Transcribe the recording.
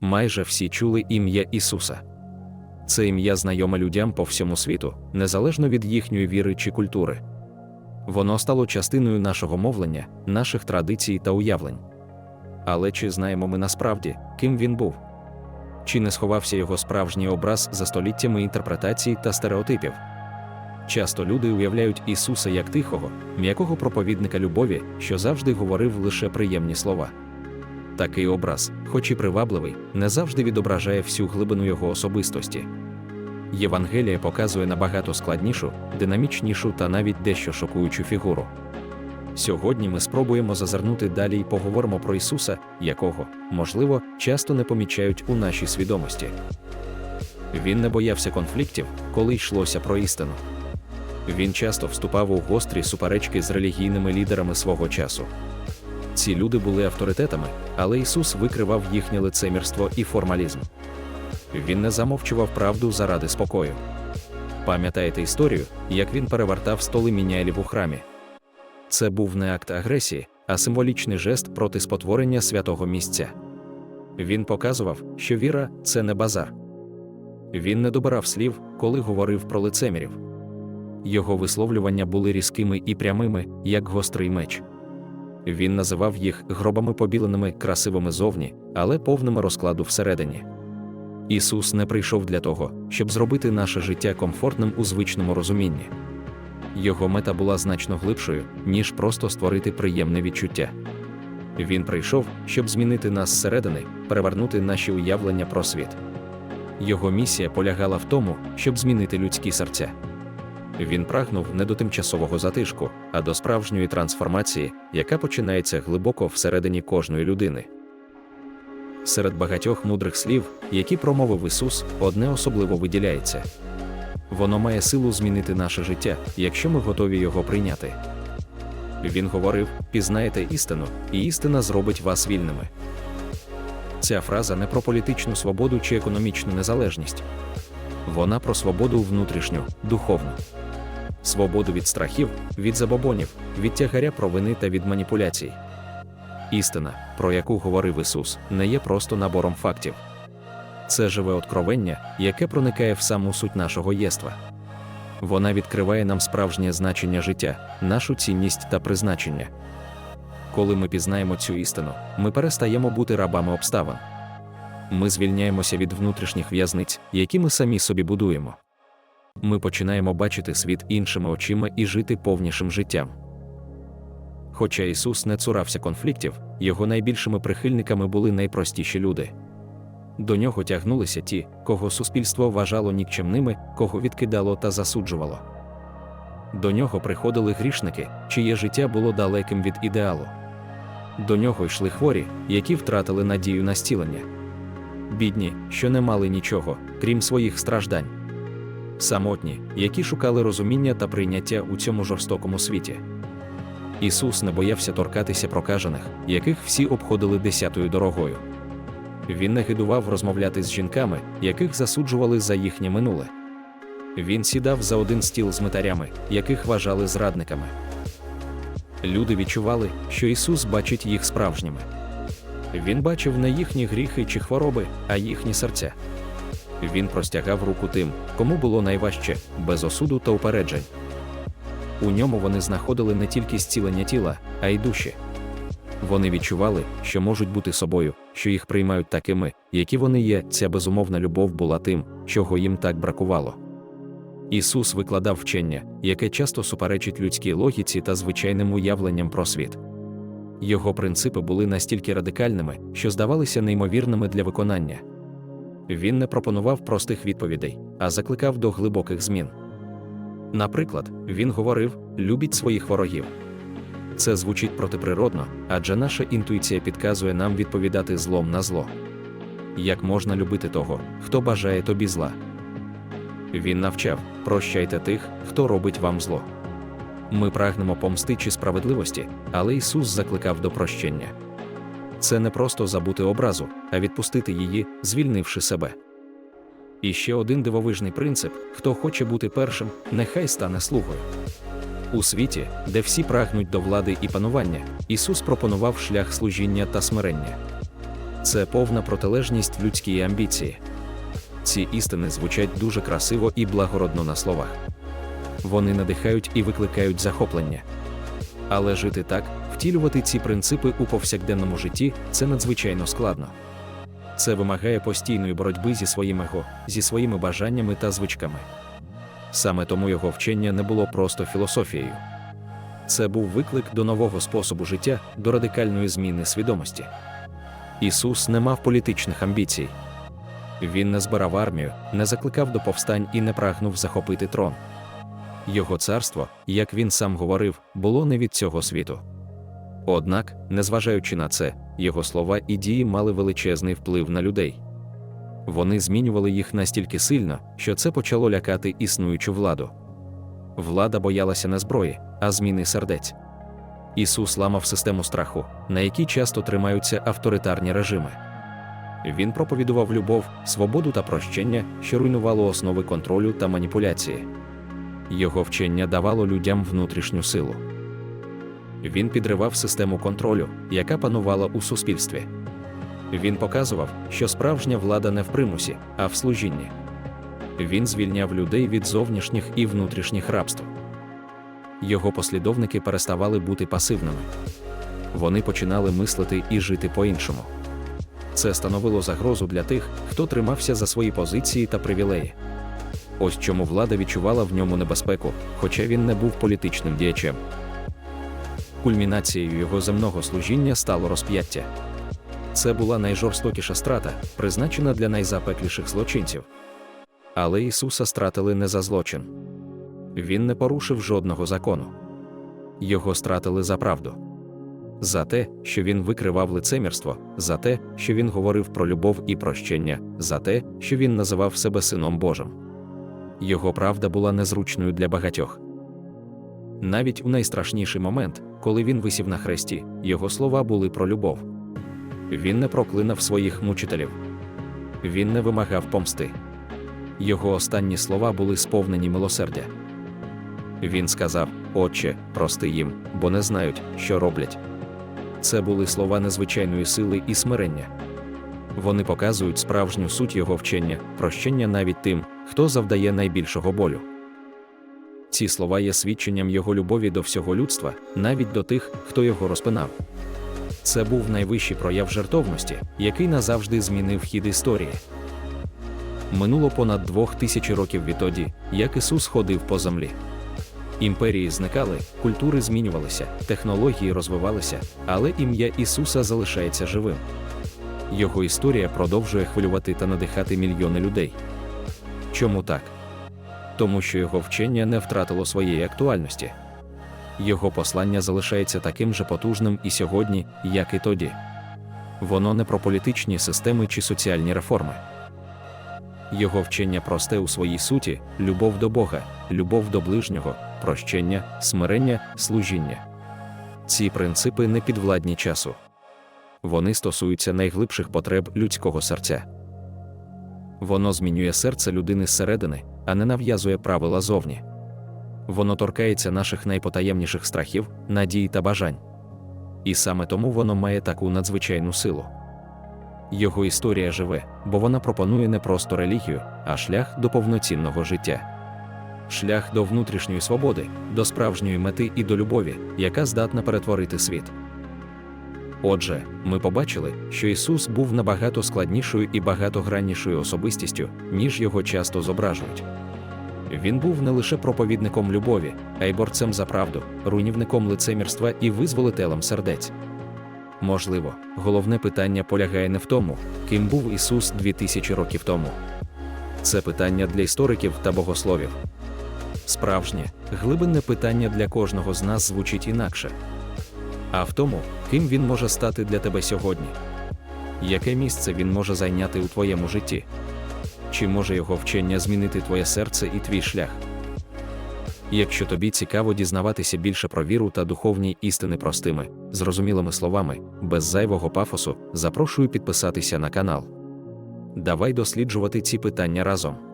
майже всі чули ім'я Ісуса. Це ім'я знайоме людям по всьому світу, незалежно від їхньої віри чи культури. Воно стало частиною нашого мовлення, наших традицій та уявлень. Але чи знаємо ми насправді, ким він був? Чи не сховався його справжній образ за століттями інтерпретацій та стереотипів? Часто люди уявляють Ісуса як тихого, м'якого проповідника любові, що завжди говорив лише приємні слова. Такий образ, хоч і привабливий, не завжди відображає всю глибину його особистості. Євангелія показує набагато складнішу, динамічнішу та навіть дещо шокуючу фігуру. Сьогодні ми спробуємо зазирнути далі і поговоримо про Ісуса, якого, можливо, часто не помічають у нашій свідомості. Він не боявся конфліктів, коли йшлося про істину. Він часто вступав у гострі суперечки з релігійними лідерами свого часу. Ці люди були авторитетами, але Ісус викривав їхнє лицемірство і формалізм. Він не замовчував правду заради спокою. Пам'ятаєте історію, як він перевертав столи міняйлів у храмі? Це був не акт агресії, а символічний жест проти спотворення святого місця. Він показував, що віра це не базар. Він не добирав слів, коли говорив про лицемірів. Його висловлювання були різкими і прямими, як гострий меч. Він називав їх гробами побіленими, красивими зовні, але повними розкладу всередині. Ісус не прийшов для того, щоб зробити наше життя комфортним у звичному розумінні. Його мета була значно глибшою, ніж просто створити приємне відчуття. Він прийшов, щоб змінити нас зсередини, перевернути наші уявлення про світ. Його місія полягала в тому, щоб змінити людські серця. Він прагнув не до тимчасового затишку, а до справжньої трансформації, яка починається глибоко всередині кожної людини. Серед багатьох мудрих слів, які промовив Ісус, одне особливо виділяється. Воно має силу змінити наше життя, якщо ми готові його прийняти. Він говорив: пізнаєте істину, і істина зробить вас вільними. Ця фраза не про політичну свободу чи економічну незалежність. Вона про свободу внутрішню, духовну, свободу від страхів, від забобонів, від тягаря провини та від маніпуляцій. Істина, про яку говорив Ісус, не є просто набором фактів. Це живе откровення, яке проникає в саму суть нашого єства. Вона відкриває нам справжнє значення життя, нашу цінність та призначення. Коли ми пізнаємо цю істину, ми перестаємо бути рабами обставин. Ми звільняємося від внутрішніх в'язниць, які ми самі собі будуємо. Ми починаємо бачити світ іншими очима і жити повнішим життям. Хоча Ісус не цурався конфліктів, його найбільшими прихильниками були найпростіші люди. До нього тягнулися ті, кого суспільство вважало нікчемними, кого відкидало та засуджувало. До нього приходили грішники, чиє життя було далеким від ідеалу. До нього йшли хворі, які втратили надію на стілення. Бідні, що не мали нічого, крім своїх страждань. Самотні, які шукали розуміння та прийняття у цьому жорстокому світі. Ісус не боявся торкатися прокажених, яких всі обходили десятою дорогою. Він не гидував розмовляти з жінками, яких засуджували за їхнє минуле. Він сідав за один стіл з митарями, яких вважали зрадниками. Люди відчували, що Ісус бачить їх справжніми. Він бачив не їхні гріхи чи хвороби, а їхні серця. Він простягав руку тим, кому було найважче, без осуду та упереджень. У ньому вони знаходили не тільки зцілення тіла, а й душі. Вони відчували, що можуть бути собою, що їх приймають такими, які вони є. Ця безумовна любов була тим, чого їм так бракувало. Ісус викладав вчення, яке часто суперечить людській логіці та звичайним уявленням про світ. Його принципи були настільки радикальними, що здавалися неймовірними для виконання. Він не пропонував простих відповідей, а закликав до глибоких змін. Наприклад, він говорив: любіть своїх ворогів. Це звучить протиприродно, адже наша інтуїція підказує нам відповідати злом на зло. Як можна любити того, хто бажає тобі зла? Він навчав прощайте тих, хто робить вам зло. Ми прагнемо помсти чи справедливості, але Ісус закликав до прощення. Це не просто забути образу, а відпустити її, звільнивши себе. І ще один дивовижний принцип: хто хоче бути першим, нехай стане слугою. У світі, де всі прагнуть до влади і панування, Ісус пропонував шлях служіння та смирення. Це повна протилежність людській амбіції. Ці істини звучать дуже красиво і благородно на словах. Вони надихають і викликають захоплення. Але жити так, втілювати ці принципи у повсякденному житті це надзвичайно складно. Це вимагає постійної боротьби зі своїм его, зі своїми бажаннями та звичками. Саме тому його вчення не було просто філософією. Це був виклик до нового способу життя, до радикальної зміни свідомості. Ісус не мав політичних амбіцій. Він не збирав армію, не закликав до повстань і не прагнув захопити трон. Його царство, як він сам говорив, було не від цього світу. Однак, незважаючи на це, його слова і дії мали величезний вплив на людей. Вони змінювали їх настільки сильно, що це почало лякати існуючу владу. Влада боялася не зброї, а зміни сердець. Ісус ламав систему страху, на якій часто тримаються авторитарні режими. Він проповідував любов, свободу та прощення, що руйнувало основи контролю та маніпуляції. Його вчення давало людям внутрішню силу. Він підривав систему контролю, яка панувала у суспільстві. Він показував, що справжня влада не в примусі, а в служінні. Він звільняв людей від зовнішніх і внутрішніх рабств. Його послідовники переставали бути пасивними. Вони починали мислити і жити по-іншому. Це становило загрозу для тих, хто тримався за свої позиції та привілеї. Ось чому влада відчувала в ньому небезпеку, хоча він не був політичним діячем. Кульмінацією його земного служіння стало розп'яття. Це була найжорстокіша страта, призначена для найзапекліших злочинців. Але Ісуса стратили не за злочин. Він не порушив жодного закону. Його стратили за правду. За те, що він викривав лицемірство, за те, що він говорив про любов і прощення, за те, що він називав себе Сином Божим. Його правда була незручною для багатьох. Навіть у найстрашніший момент, коли він висів на хресті, його слова були про любов. Він не проклинав своїх мучителів. Він не вимагав помсти. Його останні слова були сповнені милосердя. Він сказав: Отче, прости їм, бо не знають, що роблять. Це були слова незвичайної сили і смирення. Вони показують справжню суть його вчення, прощення навіть тим, хто завдає найбільшого болю. Ці слова є свідченням його любові до всього людства, навіть до тих, хто його розпинав. Це був найвищий прояв жертовності, який назавжди змінив хід історії. Минуло понад двох тисяч років відтоді, як Ісус ходив по землі. Імперії зникали, культури змінювалися, технології розвивалися, але ім'я Ісуса залишається живим. Його історія продовжує хвилювати та надихати мільйони людей. Чому так? Тому що його вчення не втратило своєї актуальності. Його послання залишається таким же потужним і сьогодні, як і тоді. Воно не про політичні системи чи соціальні реформи. Його вчення просте у своїй суті, любов до Бога, любов до ближнього, прощення, смирення, служіння. Ці принципи не підвладні часу. Вони стосуються найглибших потреб людського серця. Воно змінює серце людини зсередини, а не нав'язує правила зовні. Воно торкається наших найпотаємніших страхів, надій та бажань. І саме тому воно має таку надзвичайну силу. Його історія живе, бо вона пропонує не просто релігію, а шлях до повноцінного життя. Шлях до внутрішньої свободи, до справжньої мети і до любові, яка здатна перетворити світ. Отже, ми побачили, що Ісус був набагато складнішою і багатограннішою особистістю, ніж його часто зображують. Він був не лише проповідником любові, а й борцем за правду, руйнівником лицемірства і визволителем сердець. Можливо, головне питання полягає не в тому, ким був Ісус 2000 років тому. Це питання для істориків та богословів. Справжнє, глибинне питання для кожного з нас звучить інакше. А в тому, ким він може стати для тебе сьогодні, яке місце він може зайняти у твоєму житті? Чи може його вчення змінити твоє серце і твій шлях? Якщо тобі цікаво дізнаватися більше про віру та духовні істини простими, зрозумілими словами, без зайвого пафосу, запрошую підписатися на канал. Давай досліджувати ці питання разом.